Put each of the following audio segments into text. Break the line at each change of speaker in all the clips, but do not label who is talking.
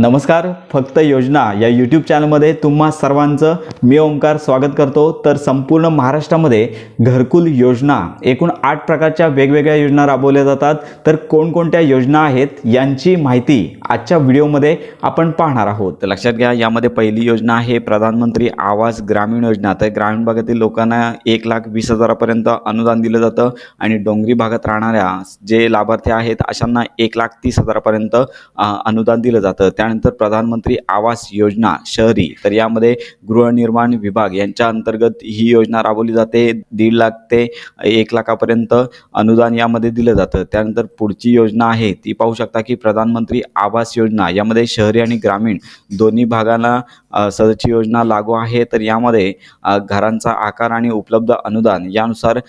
नमस्कार फक्त योजना या यूट्यूब चॅनलमध्ये तुम्हा सर्वांचं मी ओंकार स्वागत करतो. तर संपूर्ण महाराष्ट्रामध्ये घरकुल योजना एकूण आठ प्रकारच्या वेगवेगळ्या योजना राबवल्या जातात. तर कोणकोणत्या योजना आहेत यांची माहिती आजच्या व्हिडिओमध्ये आपण पाहणार आहोत.
लक्षात घ्या यामध्ये पहिली योजना आहे प्रधानमंत्री आवास ग्रामीण योजना. तर ग्रामीण भागातील लोकांना एक लाख वीस हजारापर्यंत अनुदान दिलं जातं आणि डोंगरी भागात राहणाऱ्या जे लाभार्थी आहेत अशांना एक लाख तीस हजारापर्यंत अनुदान दिलं जातं. त्यानंतर प्रधानमंत्री आवास योजना शहरी तर यामध्ये गृहनिर्माण विभाग यांच्या अंतर्गत ही योजना राबवली जाते. दीड लाख ते एक लाखापर्यंत अनुदान यामध्ये दिलं जातं. त्यानंतर पुढची योजना आहे ती पाहू शकता की प्रधानमंत्री आवास योजना यामध्ये शहरी आणि ग्रामीण दोन्ही भागांना सदरची योजना लागू आहे. तर यामध्ये घरांचा आकार आणि उपलब्ध अनुदान यानुसार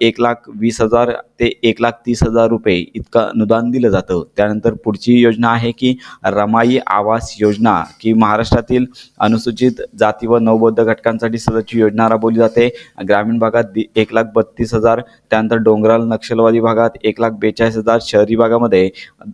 एक लाख वीस हजार ते एक लाख तीस हजार रुपये इतकं अनुदान दिलं जातं. त्यानंतर पुढची योजना आहे की रमाई आवास योजना की महाराष्ट्रातील अनुसूचित जाती व नवबौद्ध घटकांसाठी सदरची योजना राबवली जाते. ग्रामीण भागात एक लाख बत्तीस हजार त्यानंतर डोंगराल नक्षलवादी भागात एक लाख बेचाळीस हजार शहरी भागामध्ये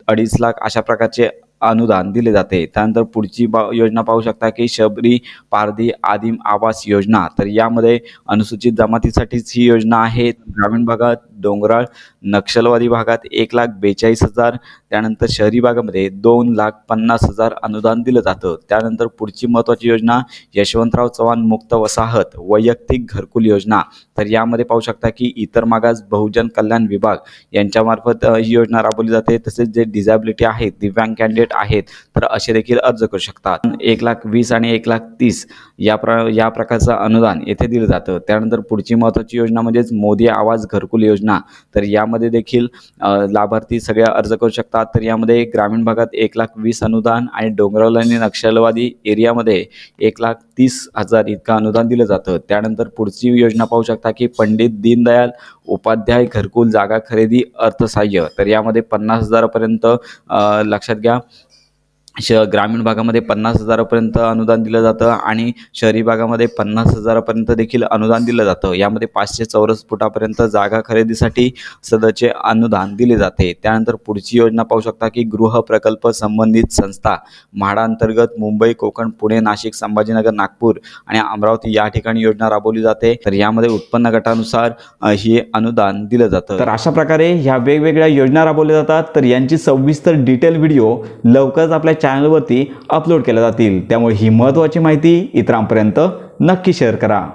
अडीच लाख अशा प्रकारचे अनुदान दिले जाते. त्यानंतर पुढची बा योजना पाहू शकता की शबरी पारधी आदिम आवास योजना. तर यामध्ये अनुसूचित जमातीसाठीच ही योजना आहे. ग्रामीण भागात डोंगराळ नक्षलवादी भागात एक लाख बेचाळीस हजार त्यानंतर शहरी भागामध्ये दोन लाख पन्नास हजार अनुदान दिलं जातं. त्यानंतर पुढची महत्त्वाची योजना यशवंतराव चव्हाण मुक्त वसाहत वैयक्तिक घरकुल योजना. तर यामध्ये पाहू शकता की इतर मागास बहुजन कल्याण विभाग यांच्यामार्फत ही योजना राबवली जाते. तसेच जे डिझॅबिलिटी आहेत दिव्यांग कॅन्डिडेट आहेत तर असे देखील अर्ज करू शकतात. एक लाख वीस आणि एक लाख तीस या प्र या प्रकारचं अनुदान येथे दिलं जातं. त्यानंतर पुढची महत्त्वाची योजना म्हणजेच मोदी आवाज घरकुल योजना. तर यामध्ये देखील लाभार्थी सगळे अर्ज करू शकतात. तर यामध्ये ग्रामीण भागात एक लाख वीस अनुदान आणि डोंगराळ आणि नक्षलवादी एरियामध्ये एक लाख तीस हजार इतकं अनुदान दिलं जातं. त्यानंतर पुढची योजना पाहू शकता की पंडित दीनदयाल उपाध्याय घरकुल जागा खरेदी अर्थसहाय्य. तर यामध्ये पन्नास हजारापर्यंत लक्षात घ्या. श ग्रामीण भागामध्ये पन्नास हजारापर्यंत अनुदान दिलं जातं आणि शहरी भागामध्ये पन्नास हजारापर्यंत देखील अनुदान दिलं जातं. यामध्ये पाचशे चौरस फुटापर्यंत जागा खरेदीसाठी सदरचे अनुदान दिले जाते. त्यानंतर पुढची योजना पाहू शकता की गृह प्रकल्प संबंधित संस्था म्हाडा अंतर्गत मुंबई कोकण पुणे नाशिक संभाजीनगर नागपूर आणि अमरावती या ठिकाणी योजना राबवली जाते. तर यामध्ये उत्पन्न गटानुसार हे अनुदान दिलं जातं.
तर अशा प्रकारे ह्या वेगवेगळ्या योजना राबवल्या जातात. तर यांची सविस्तर डिटेल व्हिडिओ लवकरच आपल्या चॅनलवरती अपलोड केल्या जातील. त्यामुळे ही महत्त्वाची माहिती इतरांपर्यंत नक्की शेअर करा.